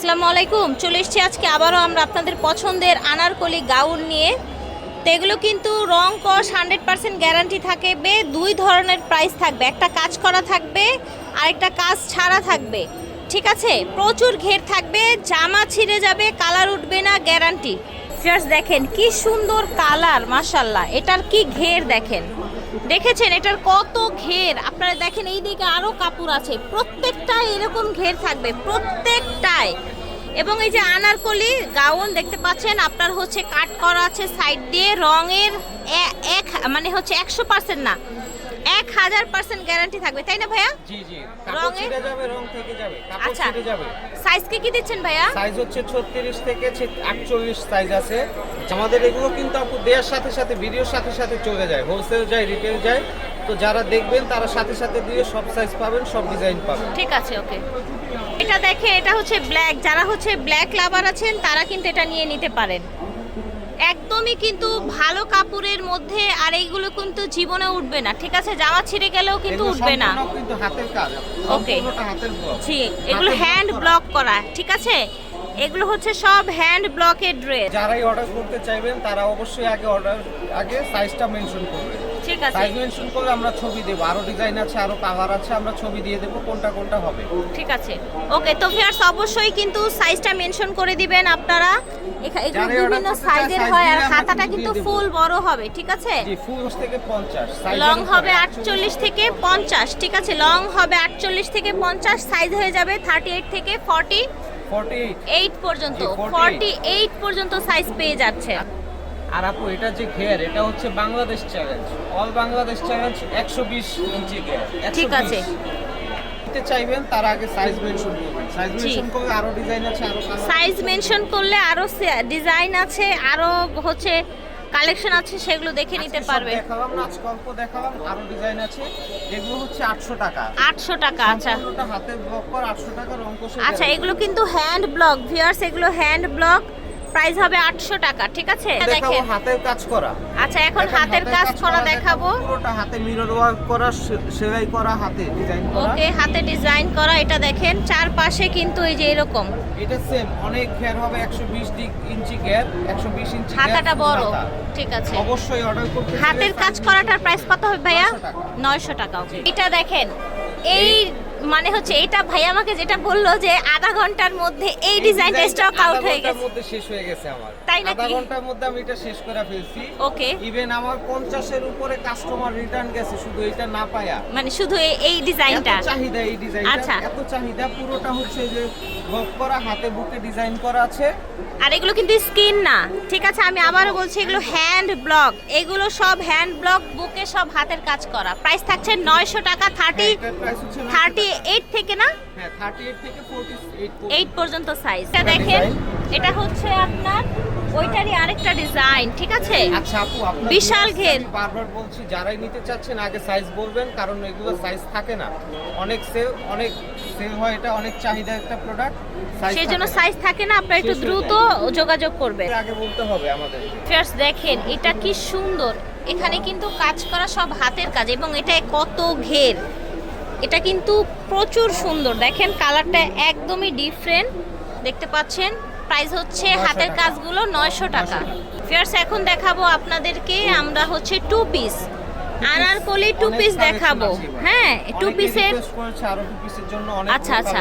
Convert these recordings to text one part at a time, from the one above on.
আসসালামু আলাইকুম। চলে এসেছি আজকে আবারও আমরা আপনাদের পছন্দের আনারকলি গাউন নিয়ে। তো এগুলো কিন্তু রং কস হান্ড্রেড পার্সেন্ট গ্যারান্টি থাকবে, দুই ধরনের প্রাইস থাকবে। একটা কাজ করা থাকবে আর একটা কাজ ছাড়া থাকবে। ঠিক আছে? প্রচুর ঘের থাকবে, জামা ছিঁড়ে যাবে কালার উঠবে না গ্যারান্টি জাস্ট দেখেন কি সুন্দর কালার মাশাল্লাহ এটার কি ঘের দেখেন? দেখেছেন? এটার কত ঘের? আপনারা দেখেন এই দিকে আরও কাপড় আছে। প্রত্যেকটায় এরকম ঘের থাকবে, প্রত্যেকটায়। এবং এই যে আনারকলি গাউন দেখতে পাচ্ছেন আপনার হচ্ছে কাট করা আছে সাইড দিয়ে রঙের এক মানে হচ্ছে একশো পার্সেন্ট না এক হাজার পার্সেন্ট গ্যারান্টি থাকবে তাই না ভাইয়া? জি জি রঙে? যাবে রং থেকে যাবে আচ্ছা ছিঁড়ে যাবে। সাইজকে কি দিচ্ছেন ভাইয়া? সাইজ হচ্ছে 36 থেকে 48 সাইজ আছে। আমাদের এগুলো কিন্তু আপু দেওয়ার সাথে সাথে ভিডিওর সাথে সাথে চলে যায় হোলসেল যায় রিটেল যায়। তো যারা দেখবেন তারা সাথে সাথে দিয়ে সব সাইজ পাবেন সব ডিজাইন পাবেন। ঠিক আছে ওকে এটা দেখে এটা হচ্ছে ব্ল্যাক যারা হচ্ছে ব্ল্যাক লাভার আছেন তারা কিন্তু এটা নিয়ে নিতে পারেন। একদমই কিন্তু ভালো কাপড়ের মধ্যে আর এইগুলো কিন্তু জীবনে উঠবে না। ঠিক আছে জামা ছিঁড়ে গেলেও কিন্তু উঠবে না। কিন্তু হাতের কাজ। ব্লক জি এগুলো হ্যান্ড ব্লক করা। ঠিক আছে? এগুলো হচ্ছে সব হ্যান্ড ব্লকের ড্রেস যারাই অর্ডার করতে চাইবেন তারা অবশ্যই আগে অর্ডার আগে সাইজটা মেনশন করবেন। ঠিক আছে। সাইজ মেনশন করলে আমরা ছবি দেবো। আরও ডিজাইন আছে আরও কালার আছে আমরা ছবি দিয়ে দেবো কোনটা কোনটা হবে। ঠিক আছে। ওকে তো ভিউয়ার্স অবশ্যই কিন্তু সাইজটা মেনশন করে দিবেন আপনারা। এগুলো বিভিন্ন সাইজের হয় আর হাতাটা কিন্তু। ফুল বড় হবে ঠিক আছে? জি ফুল থেকে 50 লং হবে আটচল্লিশ থেকে পঞ্চাশ ঠিক আছে? লং হবে আটচল্লিশ থেকে পঞ্চাশ সাইজ হয়ে যাবে থার্টি এইট থেকে ফর্টি 48 এইট পর্যন্ত। 48 ফর্টি এইট পর্যন্ত সাইজ পেয়ে যাচ্ছে। আর আপু এটা যে ঘের এটা হচ্ছে Bangladesh challenge all Bangladesh challenge একশো বিশ ইঞ্চি ঘের ঠিক আছে। নিতে চাইবেন তার আগে সাইজ মেনশন করবেন। সাইজ মেনশন করলে আরও ডিজাইন আছে আরও সাইজ মেনশন করলে আরও ডিজাইন আছে আরও হচ্ছে কালেকশন আছে সেগুলো দেখে নিতে পারবে। দেখালাম না আজকে অল্প দেখালাম আরও ডিজাইন আছে। এগুলো হচ্ছে আটশো টাকা। আটশো টাকা আচ্ছা। হাতের ব্লক কর আটশো টাকা রং কষে আচ্ছা এগুলো কিন্তু হ্যান্ড ব্লক ভিউয়ার্স এগুলো হ্যান্ড ব্লক প্রাইস হবে আটশো টাকা ঠিক আছে? দেখেন। হাতের কাজ করা। আচ্ছা এখন হাতের কাজ করা দেখাবো। পুরোটা হাতে মিরর ওয়ার্ক করা সেলাই করা হাতে ডিজাইন করা। ওকে হাতে ডিজাইন করা এটা দেখেন চারপাশে কিন্তু এই যে এরকম। এটা সেম অনেক ঘের হবে 120 ডিগ ইঞ্চি ঘের 120 ইঞ্চি হাতাটা বড় ঠিক আছে। অবশ্যই অর্ডার করতে হাতের কাজ করাটার প্রাইস কত হবে ভাইয়া? 900 নয়শো টাকা ওকে এটা দেখেন এই মানে হচ্ছে এটা ভাই আমাকে যেটা বলল যে আধা ঘণ্টার মধ্যে এই ডিজাইনটা ডিজাইনটা স্টক আউট হয়ে গেছে। মধ্যে শেষ হয়ে গেছে আমার। তাই আধা নাকি? ঘণ্টার মধ্যে আমি এটা শেষ করে ফেলছি। ওকে। ইভেন আমার 50 এর উপরে কাস্টমার রিটার্ন গেছে শুধু এটা না পায়া। মানে শুধু এই- এই এত ডিজাইনটা চাহিদা এই ডিজাইনটা আচ্ছা। এত চাহিদা পুরোটা হচ্ছে যে বক করা হাতে বুকে ডিজাইন করা আছে। আর এগুলো কিন্তু স্কিন না। ঠিক আছে আমি আবারও বলছি এগুলো হ্যান্ড ব্লক এগুলো সব হ্যান্ড ব্লক বুকে সব হাতের কাজ করা। প্রাইস থাকছে নয়শো টাকা থার্টি এটার প্রাইস হচ্ছে 900 থার্টি টাকা। এইট থেকে না? হ্যাঁ 38 থেকে এইট পর্যন্ত। সাইজ এটা দেখেন এটা হচ্ছে আপনার ওইটারই আরেকটা ডিজাইন ঠিক আছে? আচ্ছা আপু বিশাল ঘের। বারবার বলছি যারাই নিতে চাচ্ছেন আগে সাইজ বলবেন কারণ এগুলো সাইজ থাকে না। অনেক সেল অনেক সেল হয় এটা অনেক চাহিদা একটা প্রোডাক্ট সেই জন্য সাইজ থাকে না আপনারা একটু দ্রুত যোগাযোগ করবেন। আগে বলতে হবে আমাদের। ফ্রেন্ডস দেখেন এটা কি সুন্দর। এখানে কিন্তু কাজ করা সব হাতের কাজ এবং এটা কত ঘের। এটা কিন্তু প্রচুর সুন্দর। দেখেন কালারটা একদমই ডিফারেন্ট দেখতে পাচ্ছেন প্রাইস হচ্ছে হাতের কাজগুলো নয়শো টাকা। 900 টাকা। ফিয়ার্স এখন দেখাবো আপনাদেরকে আমরা হচ্ছে two piece Anarkali two piece দেখাবো। হ্যাঁ টু পিসের আরও আচ্ছা, আচ্ছা।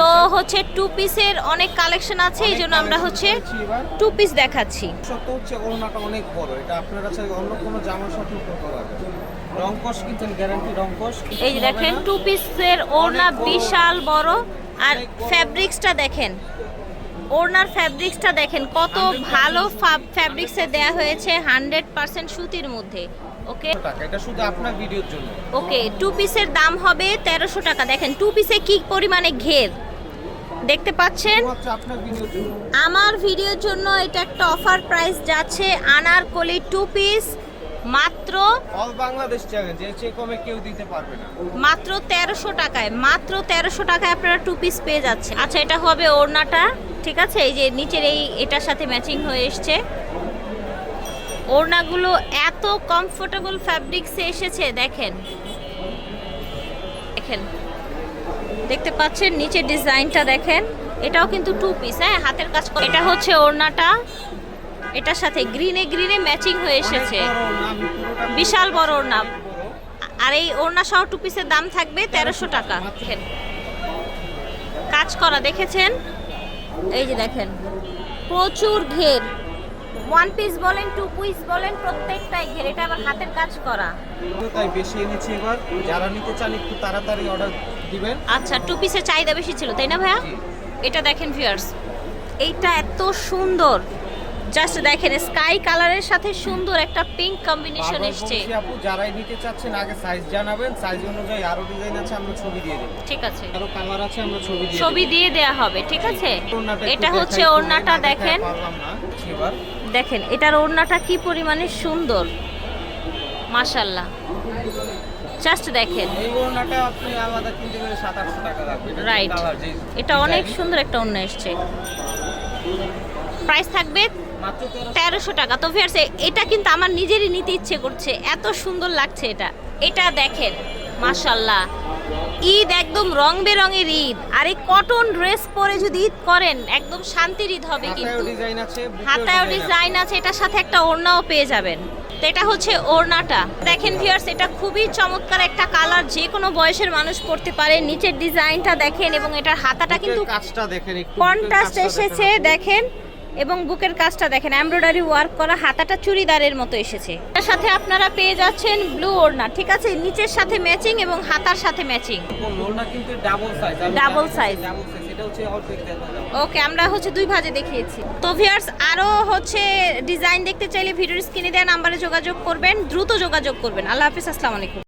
তো হচ্ছে টু পিসের অনেক কালেকশন আছে এই জন্য আমরা হচ্ছে টু পিস দেখাচ্ছি। সত্য হচ্ছে ওড়নাটা অনেক বড় এটা আপনারা চাইলে অন্য কোনো জামার সাথে করতে রংকশ কিন্তু গ্যারান্টি রংকশ এই দেখেন টু পিসের ওড়না বিশাল বড়। আর ফ্যাব্রিক্সটা দেখেন ওড়নার ফ্যাব্রিক্সটা দেখেন কত 100% ভালো ফ্যাব্রিক্সে দেয়া হয়েছে হান্ড্রেড পার্সেন্ট সুতির মধ্যে। ওকে? টাকা? এটা শুধু আপনার ভিডিওর জন্য। ওকে টু পিসের দাম হবে তেরোশো টাকা। দেখেন টু পিসে কি পরিমাণে ঘের? দেখতে পাচ্ছেন? আমার ভিডিওর জন্য এটা একটা অফার প্রাইস যাচ্ছে আনারকলি টু পিস মাত্র অল বাংলাদেশ চ্যালেঞ্জ এর চেয়ে কমে কেউ দিতে পারবে না। মাত্র তেরোশো টাকায় মাত্র তেরোশো টাকায় আপনারা টু পিস পেয়ে যাচ্ছে। আচ্ছা এটা হবে ওড়নাটা ঠিক আছে? এই যে নিচের এই এটার সাথে ম্যাচিং হয়ে এসছে। ওড়নাগুলো এত কমফোর্টেবল ফ্যাব্রিক্সে এসেছে দেখেন। দেখেন। দেখতে পাচ্ছেন নিচের ডিজাইনটা দেখেন। এটাও কিন্তু টু পিস হ্যাঁ হাতের কাজ করা। এটা হচ্ছে ওড়নাটা। এটার সাথে গ্রিনে গ্রিনে ম্যাচিং হয়ে এসেছে। বিশাল বড় ওড়না। আর এই ওড়না সহ টু পিসের দাম থাকবে তেরোশো টাকা। দেখেন। কাজ করা দেখেছেন? এই যে দেখেন। প্রচুর ঘের। ওয়ান পিস বলেন টু পিস বলেন প্রত্যেকটাই ঘের এটা আবার হাতের কাজ করা। তাই বেশি এনেছি এবার। যারা নিতে চান একটু তাড়াতাড়ি অর্ডার দিবেন। আচ্ছা টু পিসের চাহিদা বেশি ছিল তাই না ভাইয়া? এটা দেখেন ভিউয়ার্স এইটা এত সুন্দর। জাস্ট দেখেন স্কাই কালারের সাথে সুন্দর একটা পিঙ্ক কম্বিনেশন এসছে। আপু যারাই নিতে চাচ্ছেন আগে সাইজ জানাবেন। সাইজ অনুযায়ী আরও ডিজাইন আছে আমরা ছবি দিয়ে দেবো। ঠিক আছে। আরও কালার আছে আমরা ছবি দিয়ে ছবি দিয়ে দেয়া হবে ঠিক আছে? এটা হচ্ছে ওড়নাটা দেখেন। এবার দেখেন এটার ওড়নাটা কি পরিমাণে সুন্দর। মাশাল্লাহ জাস্ট দেখেন। রাইট এটা অনেক সুন্দর একটা ওড়না এসছে। প্রাইস থাকবে তেরোশো। টাকা। তো ফিয়ার্স এটা কিন্তু আমার নিজেরই নিতে ইচ্ছে করছে। এত সুন্দর লাগছে এটা। এটা দেখেন মাশাল্লাহ ঈদ একদম রং বেরঙের ঈদ। আর এই কটন ড্রেস পরে যদি ঈদ করেন একদম শান্তির ঈদ হবে কিন্তু। হাতায়ও ডিজাইন আছে। এটার সাথে একটা ওড়নাও পেয়ে যাবেন। তো এটা হচ্ছে ওড়নাটা। দেখেন ভিউয়ার্স এটা খুবই চমৎকার একটা কালার যে কোনো বয়সের মানুষ পরতে পারে। নিচের ডিজাইনটা দেখেন এবং এটার হাতাটা কিন্তু কাজটা দেখেন কন্ট্রাস্ট এসেছে দেখেন। এবং বুকের কাজটা দেখেন এমব্রয়ডারি ওয়ার্ক করা হাতাটা চুড়িদারের মতো এসেছে। এটার সাথে আপনারা পেয়ে যাচ্ছেন ব্লু ওড়না ঠিক আছে? নিচের সাথে ম্যাচিং এবং হাতার সাথে ম্যাচিং। ওড়না কিন্তু double size double size okay আমরা হচ্ছে দুই ভাজে দেখিয়েছি। তো ভিউয়ার্স আরও হচ্ছে ডিজাইন দেখতে চাইলে ভিডিওর স্ক্রিনে দেওয়া নাম্বারে যোগাযোগ করবেন দ্রুত যোগাযোগ করবেন। আল্লাহ হাফিজ আসসালামু আলাইকুম।